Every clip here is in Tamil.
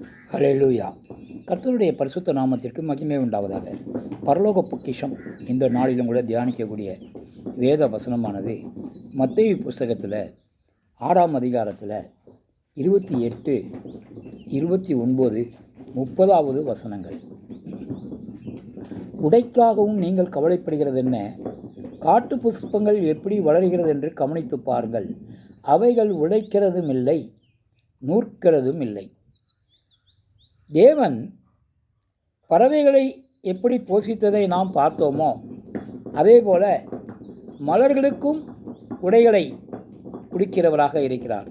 ஹalleluya. கர்த்தருடைய பரிசுத்த நாமத்திற்கு மகிமை உண்டாவதாக. பரலோக பொக்கிஷம் இந்த நாளிலும் கூட தியானிக்கக்கூடிய வேத வசனமானது மத்திய புஸ்தகத்தில் ஆறாம் அதிகாரத்தில் இருபத்தி எட்டு இருபத்தி ஒன்பது முப்பதாவது வசனங்கள். உடைக்காகவும் நீங்கள் கவலைப்படுகிறது என்ன காட்டு புஷ்பங்கள் எப்படி வளர்கிறது என்று கவனித்து பாருங்கள். அவைகள் உழைக்கிறதும் இல்லை நூற்கிறதும் இல்லை. தேவன் பறவைகளை எப்படி போஷித்ததை நாம் பார்த்தோமோ அதே போல மலர்களுக்கும் உடைகளை குடிக்கிறவராக இருக்கிறார்.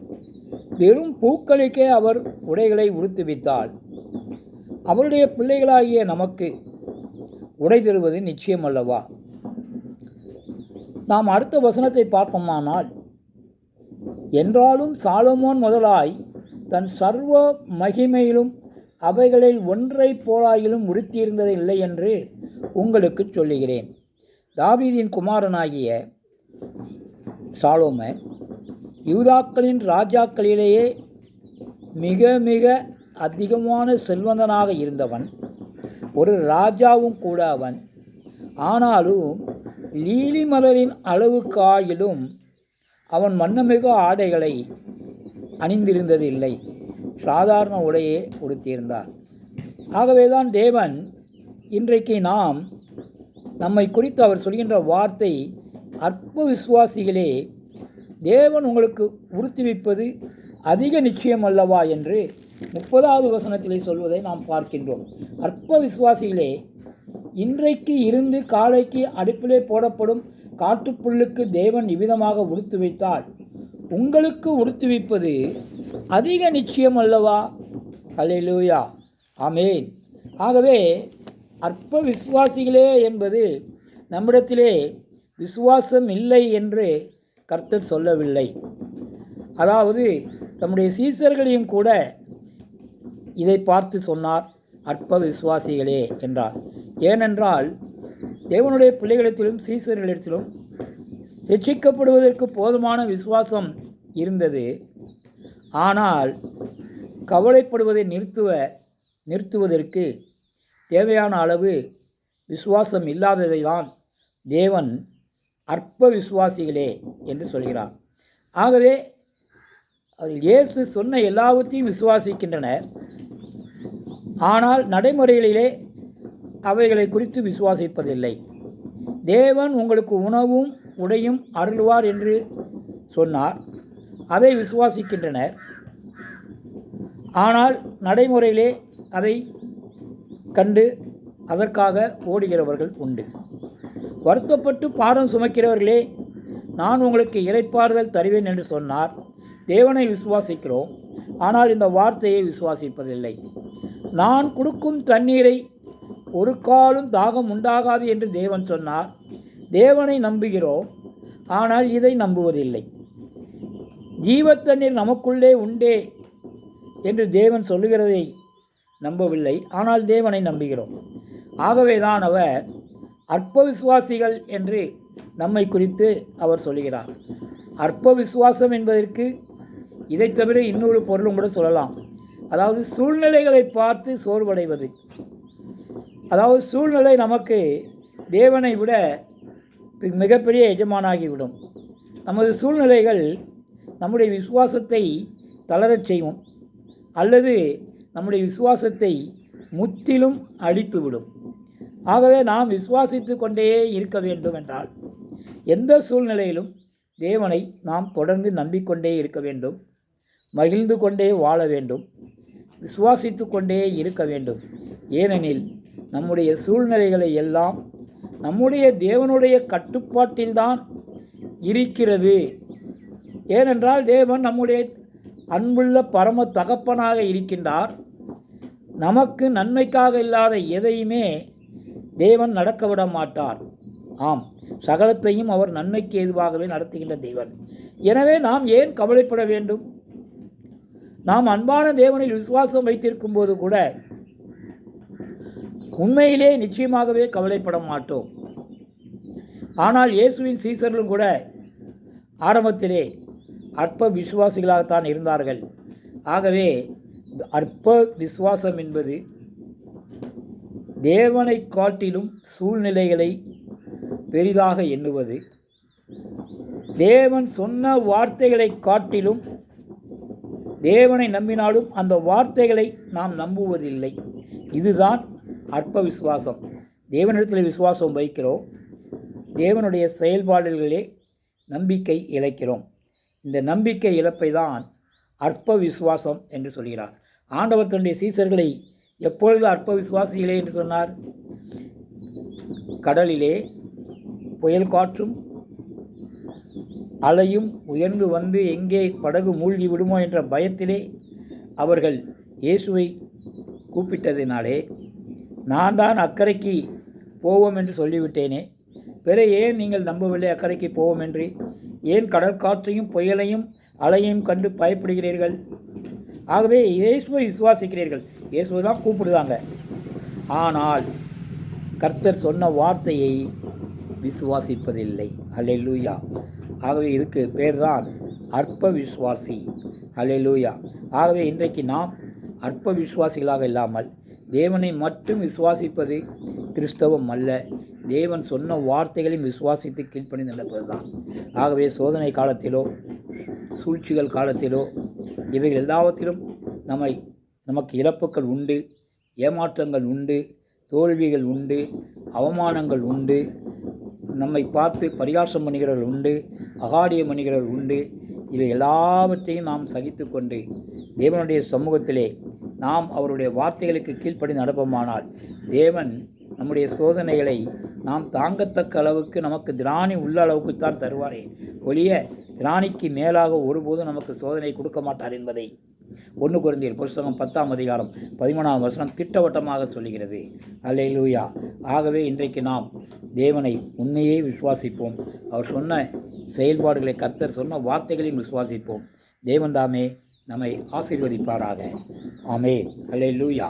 வெறும் பூக்களுக்கே அவர் உடைகளை உடுத்துவித்தால் அவருடைய பிள்ளைகளாகிய நமக்கு உடை தருவது நிச்சயம் அல்லவா? நாம் அடுத்த வசனத்தை பார்ப்போமானால் என்றாலும் சாலமோன் முதலாய் தன் சர்வ மகிமையிலும் அவைகளில் ஒன்றை போலாயிலும் உடுத்தியிருந்தது இல்லை என்று உங்களுக்கு சொல்லுகிறேன். தாவீதின் குமாரனாகிய சாலோம யூதாக்களின் ராஜாக்களிலேயே மிக மிக அதிகமான செல்வந்தனாக இருந்தவன் ஒரு ராஜாவும் கூட அவன். ஆனாலும் லீலி மலரின் அளவுக்கு ஆயிலும் அவன் வண்ணமிகு ஆடைகளை அணிந்திருந்ததில்லை. சாதாரண உடையே உடுத்தியிருந்தார். ஆகவேதான் தேவன் இன்றைக்கு நாம் நம்மை குறித்து அவர் சொல்கின்ற வார்த்தை அற்ப விசுவாசிகளே தேவன் உங்களுக்கு உறுத்திவிப்பது அதிக நிச்சயம் அல்லவா என்று முப்பதாவது வசனத்திலே சொல்வதை நாம் பார்க்கின்றோம். அற்ப விசுவாசிகளே இன்றைக்கு இருந்து காலைக்கு அடுப்பிலே போடப்படும் காட்டுப்புல்லுக்கு தேவன் இவ்விதமாக உடுத்து வைத்தால் உங்களுக்கு உடுத்துவிப்பது அதிக நிச்சயம் அல்லவா? ஹalleluya. ஆமேன். ஆகவே அற்ப விசுவாசிகளே என்பது நம்மிடத்திலே விசுவாசம் இல்லை என்று கர்த்தர் சொல்லவில்லை. அதாவது தம்முடைய சீசர்களையும் கூட இதை பார்த்து சொன்னார். அற்ப விசுவாசிகளே என்றார். ஏனென்றால் தேவனுடைய பிள்ளைகளிடத்திலும் சீசர்களிடத்திலும் ரட்சிக்கப்படுவதற்கு போதுமான விசுவாசம் இருந்தது. ஆனால் கவலைப்படுவதை நிறுத்துவ நிறுத்துவதற்கு தேவையான அளவு விசுவாசம் இல்லாததை தான் தேவன் அற்ப விசுவாசிகளே என்று சொல்கிறார். ஆகவே அதில் இயேசு சொன்ன எல்லாவற்றையும் விசுவாசிக்கின்றனர். ஆனால் நடைமுறைகளிலே அவைகளை குறித்து விசுவாசிப்பதில்லை. தேவன் உங்களுக்கு உணவும் உடையும் அருள்வார் என்று சொன்னார். அதை விசுவாசிக்கின்றனர். ஆனால் நடைமுறையிலே அதை கண்டு அதற்காக ஓடுகிறவர்கள் உண்டு. வருத்தப்பட்டு பாரம் சுமக்கிறவர்களே நான் உங்களுக்கு இறைப்பாறுதல் தருவேன் என்று சொன்னார். தேவனை விசுவாசிக்கிறோம் ஆனால் இந்த வார்த்தையை விசுவாசிப்பதில்லை. நான் கொடுக்கும் தண்ணீரை ஒரு காலும் தாகம் உண்டாகாது என்று தேவன் சொன்னார். தேவனை நம்புகிறோம் ஆனால் இதை நம்புவதில்லை. ஜீவத்தண்ணீர் நமக்குள்ளே உண்டே என்று தேவன் சொல்லுகிறதை நம்பவில்லை. ஆனால் தேவனை நம்புகிறோம். ஆகவே தான் அவர் அற்ப விசுவாசிகள் என்று நம்மை குறித்து அவர் சொல்கிறார் அற்ப விசுவாசம் என்பதற்கு இதை தவிர இன்னொரு பொருளும் கூட சொல்லலாம். அதாவது சூழ்நிலைகளை பார்த்து சோர்வடைவது. அதாவது சூழ்நிலை நமக்கு தேவனை விட மிகப்பெரிய எஜமானாகிவிடும். நமது சூழ்நிலைகள் நம்முடைய விசுவாசத்தை தளரச் செய்வோம். அல்லது நம்முடைய விசுவாசத்தை முற்றிலும் அழித்துவிடும். ஆகவே நாம் விசுவாசித்து கொண்டே இருக்க வேண்டும் என்றால் எந்த சூழ்நிலையிலும் தேவனை நாம் தொடர்ந்து நம்பிக்கொண்டே இருக்க வேண்டும். மகிழ்ந்து கொண்டே வாழ வேண்டும். விசுவாசித்து கொண்டே இருக்க வேண்டும். ஏனெனில் நம்முடைய சூழ்நிலைகளை எல்லாம் நம்முடைய தேவனுடைய கட்டுப்பாட்டில்தான் இருக்கிறது. ஏனென்றால் தேவன் நம்முடைய அன்புள்ள பரம தகப்பனாக இருக்கின்றார். நமக்கு நன்மைக்காக இல்லாத எதையுமே தேவன் நடக்க விட மாட்டார். ஆம் சகலத்தையும் அவர் நன்மைக்கு ஏதுவாகவே நடத்துகின்ற தேவன். எனவே நாம் ஏன் கவலைப்பட வேண்டும்? நாம் அன்பான தேவனில் விசுவாசம் வைத்திருக்கும் போது கூட உண்மையிலே நிச்சயமாகவே கவலைப்பட மாட்டோம். ஆனால் இயேசுவின் சீசர்களும் கூட ஆரம்பத்திலே அற்ப விசுவாசிகளாகத்தான் இருந்தார்கள். ஆகவே அற்ப விசுவாசம் என்பது தேவனை காட்டிலும் சூழ்நிலைகளை பெரிதாக எண்ணுவது தேவன் சொன்ன வார்த்தைகளை காட்டிலும் தேவனை நம்பினாலும் அந்த வார்த்தைகளை நாம் நம்புவதில்லை. இதுதான் அற்ப விசுவாசம் தேவனிடத்தில் விசுவாசம் வைக்கிறோம் தேவனுடைய செயல்பாடுகளிலே நம்பிக்கை இழைக்கிறோம். இந்த நம்பிக்கை இழப்பை தான் அற்ப விசுவாசம் என்று சொல்கிறார். ஆண்டவர் தன்னுடைய சீசர்களை எப்பொழுது அற்ப விசுவாசிகளே என்று சொன்னார்? கடலிலே புயல் காற்றும் அலையும் உயர்ந்து வந்து எங்கே படகு மூழ்கி விடுமோ என்ற பயத்திலே அவர்கள் இயேசுவை கூப்பிட்டதினாலே நான் தான் அக்கறைக்கு போவோம் என்று சொல்லிவிட்டேனே. பிற ஏன் நீங்கள் நம்பவில்லை அக்கறைக்கு போவோம் என்று? ஏன் கடற்காற்றையும் புயலையும் அலையையும் கண்டு பயப்படுகிறீர்கள்? ஆகவே இயேசுவை விசுவாசிக்கிறீர்கள். இயேசுவை தான் கூப்பிடுதாங்க ஆனால் கர்த்தர் சொன்ன வார்த்தையை விசுவாசிப்பதில்லை. அல்லேலூயா ஆகவே இதுக்கு பேர் தான் அற்ப விசுவாசி அல்லேலூயா ஆகவே இன்றைக்கு நாம் அற்ப விசுவாசிகளாக இல்லாமல் தேவனை மட்டும் விசுவாசிப்பது கிறிஸ்தவம் அல்ல. தேவன் சொன்ன வார்த்தைகளையும் விசுவாசித்து கீழ்ப்பணி நடப்பது தான் ஆகவே சோதனை காலத்திலோ சூழ்ச்சிகள் காலத்திலோ இவைகள் எல்லாவற்றிலும் நம்மை நமக்கு இழப்புகள் உண்டு ஏமாற்றங்கள் உண்டு தோல்விகள் உண்டு அவமானங்கள் உண்டு நம்மை பார்த்து பரிகாசம் பண்ணுகிறவர்கள் உண்டு அகாடியம் பண்ணுகிறவர்கள் உண்டு. இவை எல்லாவற்றையும் நாம் சகித்து கொண்டு தேவனுடைய சமூகத்திலே நாம் அவருடைய வார்த்தைகளுக்கு கீழ்ப்படி நடப்போமானால் தேவன் நம்முடைய சோதனைகளை நாம் தாங்கத்தக்க அளவுக்கு நமக்கு திராணி உள்ள அளவுக்கு தான் தருவாரே. ஒழிய திராணிக்கு மேலாக ஒருபோதும் நமக்கு சோதனை கொடுக்க மாட்டார் என்பதை. ஒன்று குறைந்தீர் புஸ்தகம் பத்தாம் அதிகாரம் பதிமூணாம் வருஷம் திட்டவட்டமாக சொல்லுகிறது. அல்லேலூயா. ஆகவே இன்றைக்கு நாம் தேவனை உண்மையே விசுவாசிப்போம். அவர் சொன்ன செயல்பாடுகளை கர்த்தர் சொன்ன வார்த்தைகளையும் விசுவாசிப்போம். தேவன் தாமே நம்மை ஆசீர்வதிப்பாராக. ஆமே அல்லேலூயா.